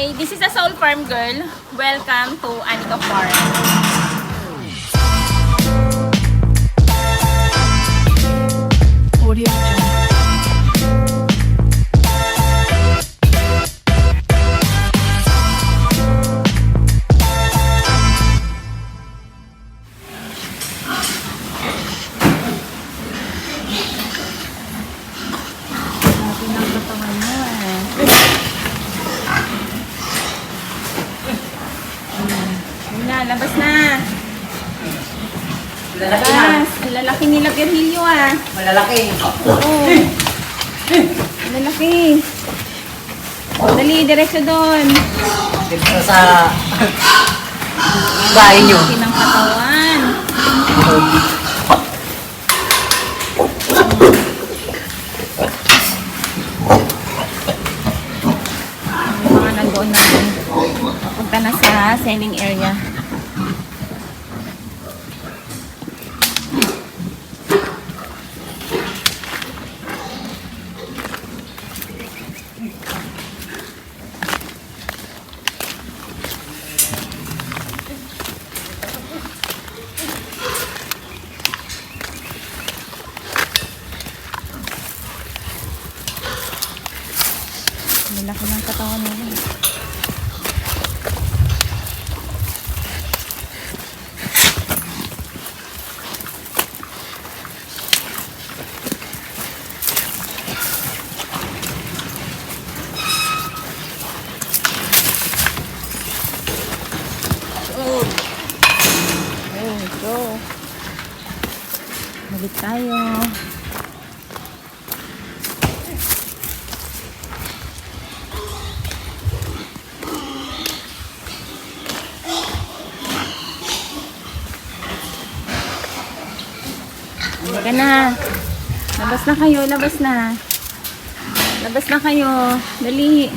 Hi, this is a Soul Farm girl. Welcome to Aniko Farm. Lalaki nila Virgilio ah. Malalaki. Oo. Ang lalaki. O, dali, diretso doon. Dito sa bahay nyo. Laki ng katawan. Mga nandoon natin. Papunta na sa selling area. Ang laki ng katawan nila. Oh. Oh, go. Balik tayo. Halika na. Labas na kayo, labas na. Labas na kayo. Dali.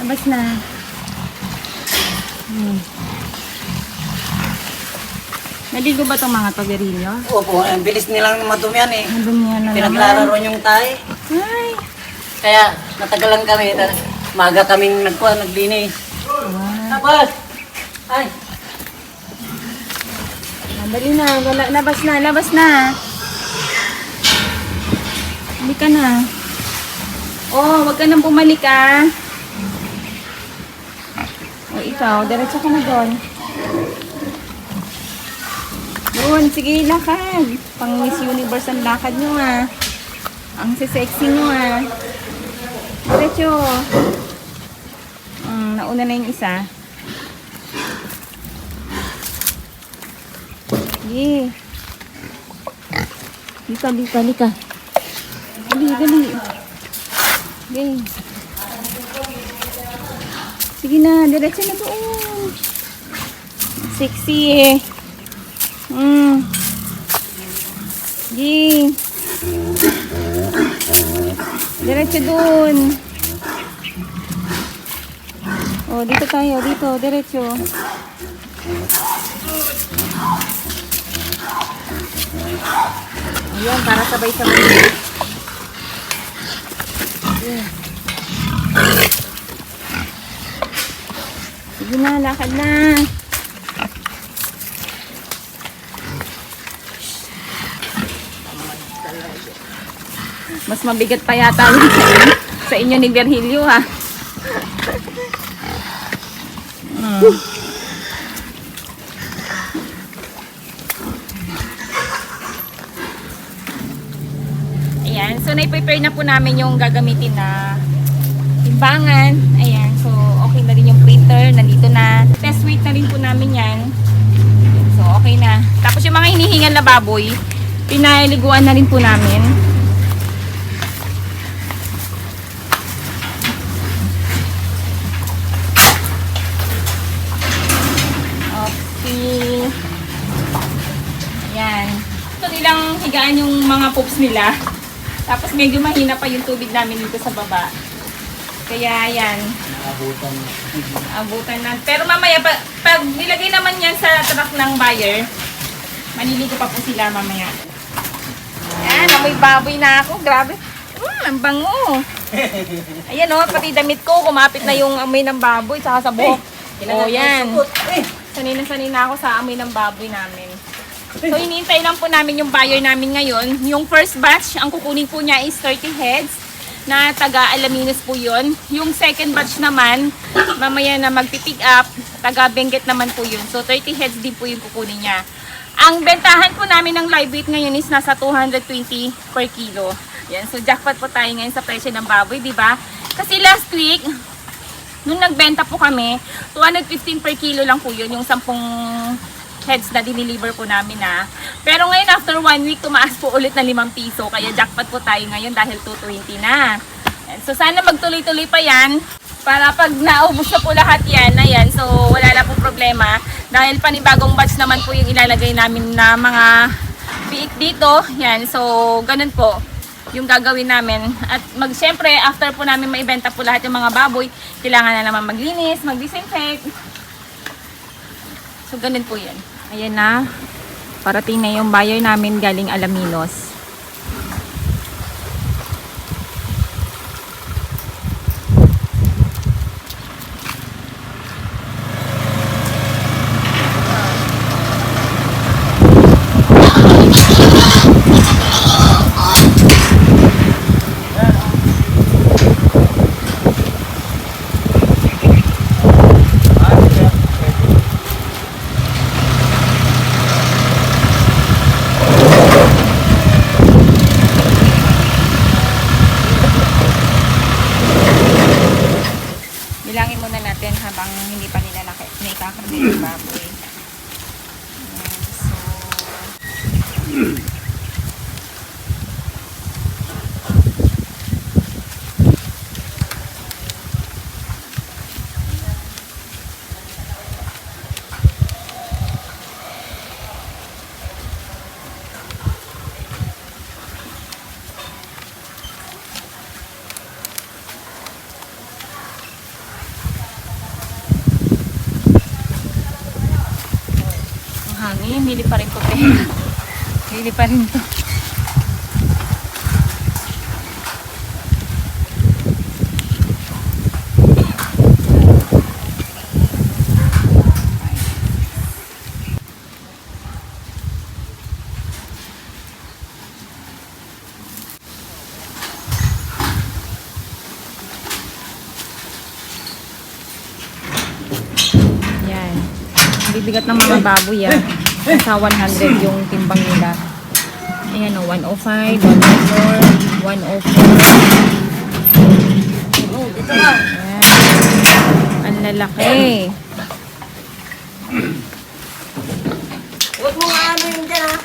Labas na. Hmm. Naligo ba itong mga to, Berillo? Opo, ang bilis nilang madumi yan eh. Yan na naman. Pinaglalaro yung tayo. Ay. Kaya natagalan kami. Ta- Maga kaming nagkuha, naglinis. Tapos! Ay! Dali na. Wala, labas na, labas na. Hindi ka na. Oh, wag ka nang bumalik ah. O ikaw, diretso ka na doon. Doon, sige, lakad. Pang Miss Universe ang lakad nyo ah. Ang sexy nyo ah. Diretso. Mm, nauna na yung isa. Sige. Lika, lika, lika. Dali, dali. Sige. Sige na, diretso na doon. Sexy eh. Mm. Sige. Diretso doon. Oh, dito tayo, dito, diretso. Ayan, para sabay-sabay. Sige na, lakad na. Mas mabigat pa yata sa inyo, ni Virgilio ha. Hmm. Ayan, so na-prepare na po namin yung gagamitin na timbangan. Na rin po namin yan. So okay na. Tapos yung mga hinihingal na baboy, pinaliguan na rin po namin. Okay. Ayan. Ito nilang higaan yung mga poops nila. Tapos medyo mahina pa yung tubig namin dito sa baba. Kaya yan, Naabutan. abutan na. Pero mamaya, pag, pag nilagay naman yan sa truck ng buyer, maniligo pa po sila mamaya. Yan, amoy baboy na ako. Grabe. Hmm, ang bango. Ayan o, pati damit ko, kumapit na yung amoy ng baboy tsaka sa buhok. Oh, yan. Eh, Sanay na sanay na ako sa amoy ng baboy namin. So, hinihintay lang po namin yung buyer namin ngayon. Yung first batch, ang kukunin po niya is 30 heads na taga Alaminos po yun. Yung second batch naman, mamaya na magpipick up, taga Benguet naman po yun. So, 30 heads din po yung kukunin niya. Ang bentahan po namin ng live weight ngayon is nasa 220 per kilo. Yan. So, jackpot po tayo ngayon sa presyo ng baboy, di ba? Kasi last week, Nung nagbenta po kami, 215 per kilo lang po yun, yung 10 heads na diniliver po namin na. Pero ngayon, after one week, tumaas po ulit na 5 piso. Kaya jackpot po tayo ngayon dahil 220 na. So, sana magtuloy-tuloy pa yan. Para pag naubos na po lahat yan, ayan, so wala na po problema. Dahil panibagong batch naman po yung ilalagay namin na mga biik dito. Yan, so ganun po yung gagawin namin. At mag, syempre, after po namin maibenta po lahat yung mga baboy, kailangan na naman maglinis, mag-disinfect. So, ganun po yan. Ayan na. Parating na yung buyer namin galing Alaminos. Bilangin muna natin habang hindi pa nila naki- naikakabit yung baboy. Ayan, so, ang hangin, hindi pa rin po pera. Hindi pa rin to. Yan. Bibigat ng mga baboy ah. Sa 100 yung timbang nila. Ayan o, 105, 104, 104. oh, dito na. Ayan. Ang lalaki. Huwag mo ano yun dyan, ha?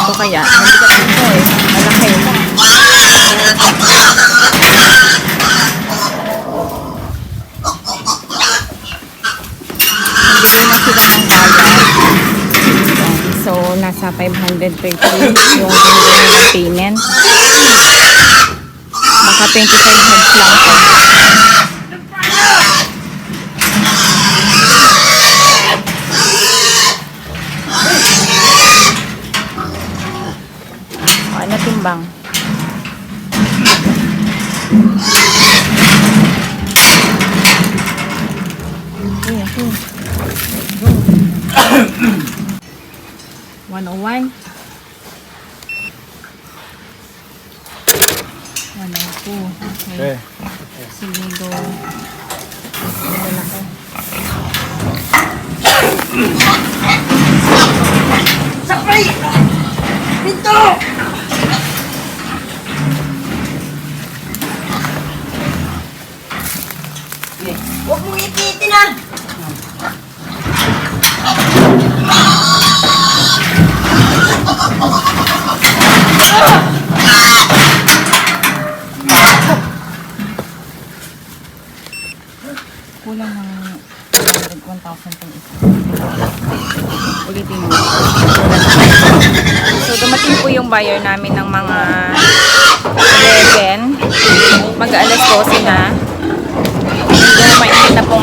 Ito kaya. Mabigat ito eh. Nasa 530 yung payment. Baka 25 heads lang ito. O, ano timbang? Okay, okay. Go. 101. 102. Okay. Sige, go. Lalaki. Sakay! Pinto! Huwag mong ipitin, ha? buyer namin ng mga 11. Mag-aalas 12 na. Hindi na mainit na po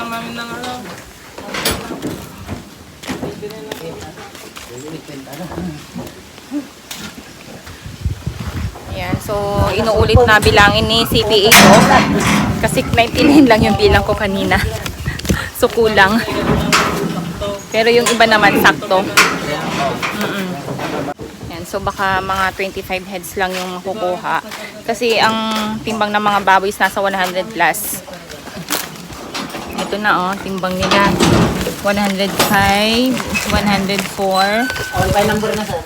lang namin nang alam. Ayan, so inuulit na bilangin ni CPA ko. Kasi 99 lang yung bilang ko kanina. so kulang. Pero yung iba naman sakto. Mm-mm. Yan, so baka mga 25 heads lang yung makukuha. Kasi ang timbang ng mga baboy is nasa 100 plus. Ito na oh, timbang nila. 105, 104. All by number na sir.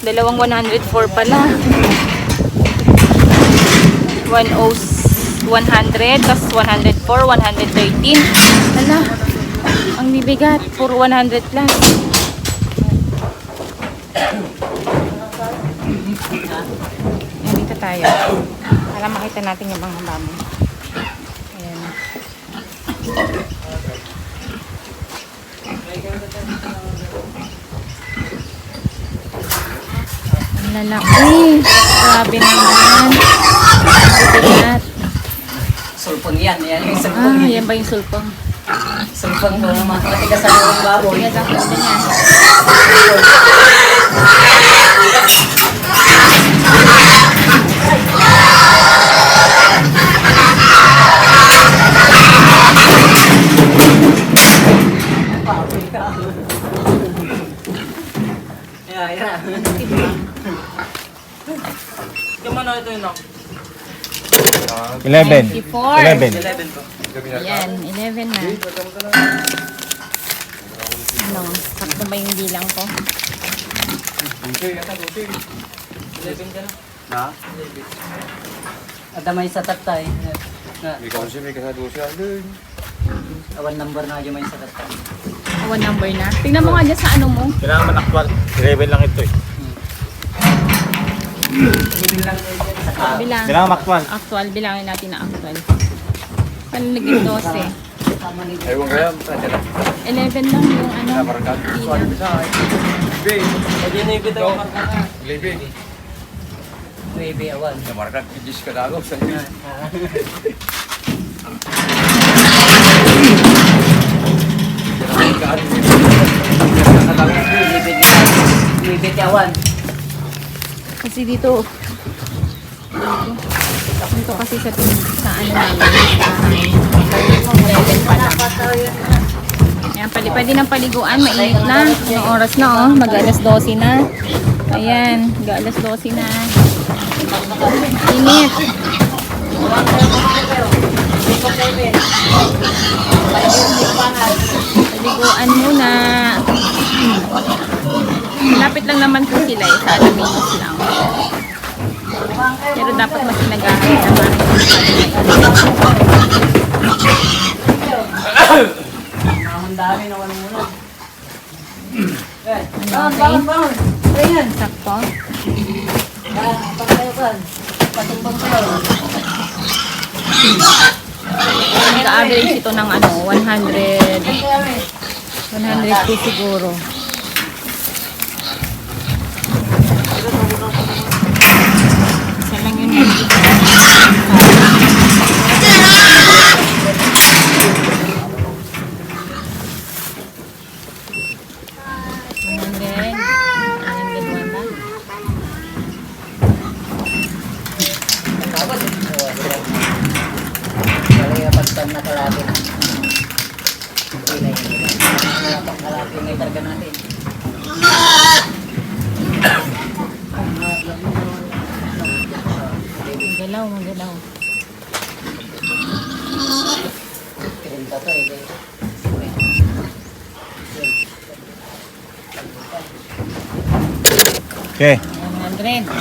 Dalawang 104 pala. 10, 100, tapos 104, 113. Hala, ang bibigat. Puro 100 plus. Yan, dito tayo. Para makita natin yung mga baboy. Ayan. Ang lalaki. Grabe naman. Bibigat. Sulpon yan. Yan yung Ah, sulpon. yan ba yung sulpong? Sulpon ko mga matigasan ng baboy. Bigat ang kusto niya. Yeah, yeah. Yung ano ito yun, no? 11. 94. 11. 11 po. Yan, 11 na. Ano, sakto ba yung bilang ko? 11 ka na. Na? Ada may sa tatay. Na, awan number na yung may sa tatay. Awan number na. Tingnan mo nga dyan sa ano mo. Kailangan man actual. 11 lang ito eh. Bilang. Kailangan actual. Actual, bilangin natin na actual. Naging 12? Tama ni 11 lang yung ano. Bilang. Pwede na ibitaw ang marka ka. Baby awan. Libit awan. Kasi dito, dito kasi sa, sa ano namin, sa 11 pa lang. Ayan, pali, pwede ng paliguan, mainit na. Ang oras na oh, mag alas 12 na. Ayan, mag alas 12 na. Init. Paliguan muna. Lapit lang naman po sila eh, sa Alaminos lang. Pero dapat mas nagahay naman. Ang dami na wala muna. Bangon, bangon, bangon. Ayan. Sakto. Pagkayo ka. Patumbang kayo. Nag-average ito ng ano, 100, 102 siguro. Nakalapit, may targa natin. Magalaw, magalaw. Pinta to eh. Okay. 100.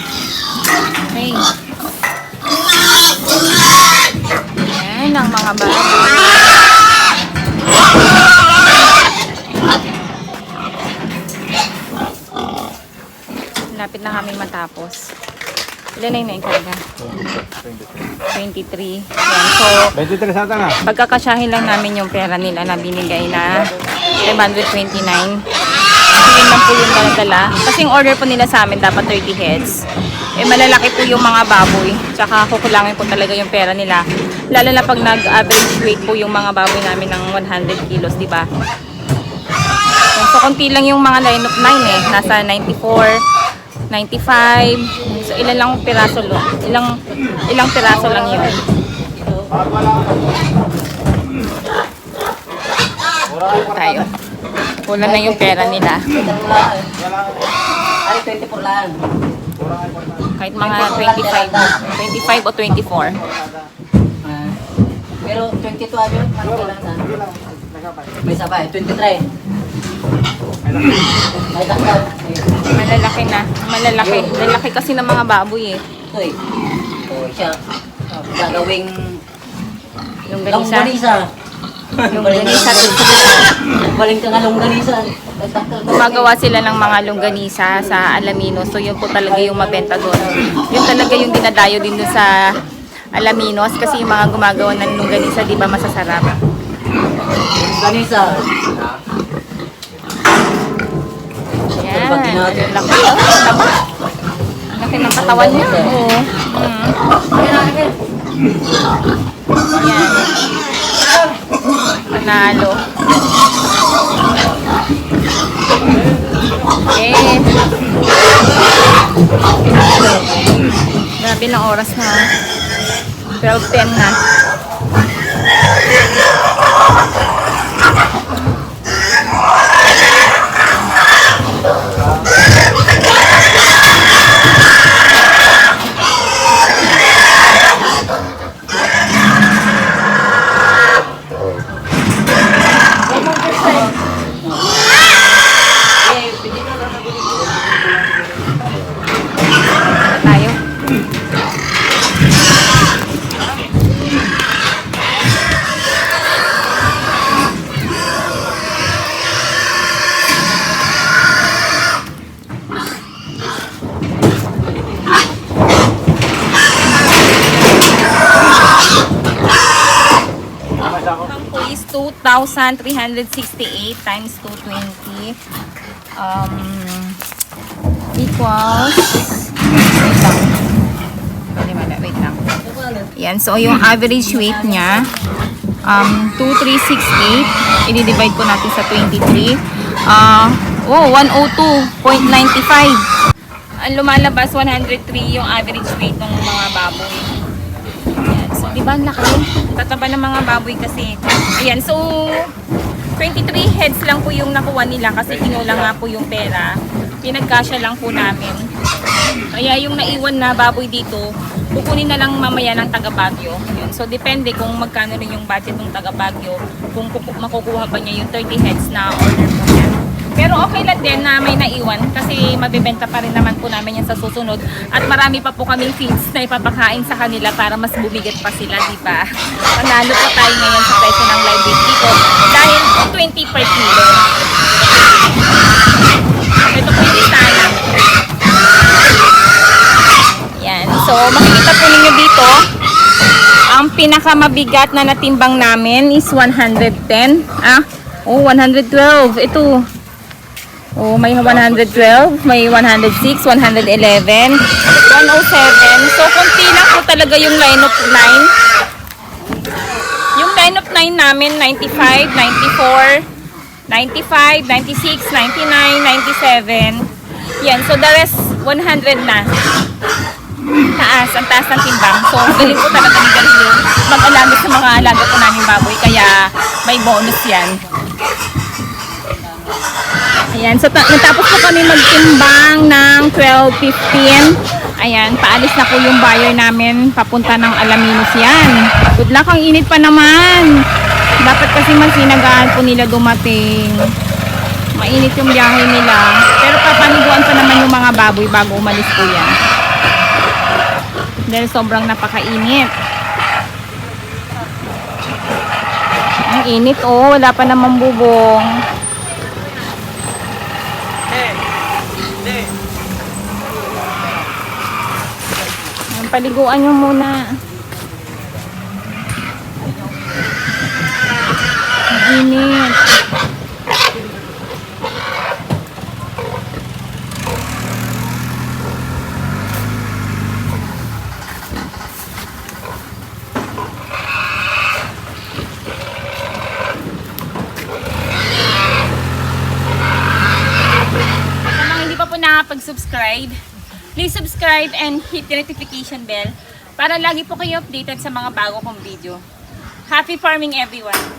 Okay. Yan ang mga bago. Lapit na kami matapos. Ilan na yung naikarga? 23. Yan. So, 23 sa na. pagkakasyahin lang namin yung pera nila na binigay na 529. Kasi yun lang po yung dala-dala. Kasi yung order po nila sa amin dapat 30 heads. eh malalaki po yung mga baboy. Tsaka kukulangin po talaga yung pera nila. Lalo na pag nag-average weight po yung mga baboy namin ng 100 kilos, di ba? So, konti lang yung mga line of 9 eh. Nasa 94, 95. So, ilan lang piraso lo? Ilang, ilang piraso lang yun. Tayo. Kulang na yung pera nila. Ay, 24 lang. Kahit mga 25. 25 o 24. Ah, pero 22 ano yun? Ano na? May sabay, 23. Malalaki na. Malalaki. Lalaki kasi ng mga baboy eh. Ito eh. Ito siya. Gagawing Longganisa. longganisa. Longganisa. Baling ka nga longganisa. Gumagawa sila ng mga longganisa sa Alaminos. So yun po talaga yung mabenta doon. Yun talaga yung dinadayo din doon sa Alaminos kasi yung mga gumagawa ng longganisa, di ba masasarap? Longganisa. Yan. Laki. Tama. Laki ng katawan niya. Oo. Mm. Yan. Panalo. Eh. Grabe ng oras na. 12.10 na. 2,368 times 220 um, equals wait lang. Wait lang. Yan so yung average weight niya um, 2368 i-divide po natin sa 23 ah oh 102.95 ang lumalabas 103 yung average weight ng mga baboy. So, di ba laki? Tataba ng mga baboy kasi. Ayan. So, 23 heads lang po yung nakuha nila kasi kinulang nga po yung pera. Pinagkasya lang po namin. Kaya yung naiwan na baboy dito, kukunin na lang mamaya ng taga Baguio. Yun. So, depende kung magkano rin yung budget ng taga Baguio, kung kuku- makukuha ba niya yung 30 heads na order po niya. Pero okay lang din na may naiwan kasi mabibenta pa rin naman po namin yan sa susunod. At marami pa po kaming feeds na ipapakain sa kanila para mas bumigat pa sila, di ba? Panalo po tayo ngayon sa presyo ng live weight dito dahil 20 per kilo. Ito po yung sana. Yan. So, makikita po ninyo dito, ang pinakamabigat na natimbang namin is 110. Ah, oh, 112. Ito. Oh, may 112, may 106, 111, 107. So, konti lang po talaga yung line of 9. Yung line of 9 namin, 95, 94, 95, 96, 99, 97. Yan, so the rest, 100 na. Taas, ang taas ng timbang. So, galing po talaga ni Garilo mag-alaga sa mga alaga po namin baboy. Kaya, may bonus yan. Ayan, so ta- natapos po kami magtimbang ng 12.15. Ayan, paalis na po yung buyer namin papunta ng Alaminos yan. Good luck, ang init pa naman. Dapat kasi masinagaan po nila dumating. Mainit yung biyahe nila. Pero papaniguan pa naman yung mga baboy bago umalis po yan. Dahil sobrang napakainit. Ang init oh, wala pa namang bubong. Ang paliguan nyo muna. Ginit. Kung hindi pa po nakapag-subscribe, please subscribe and hit the notification bell para lagi po kayo updated sa mga bago kong video. Happy farming everyone!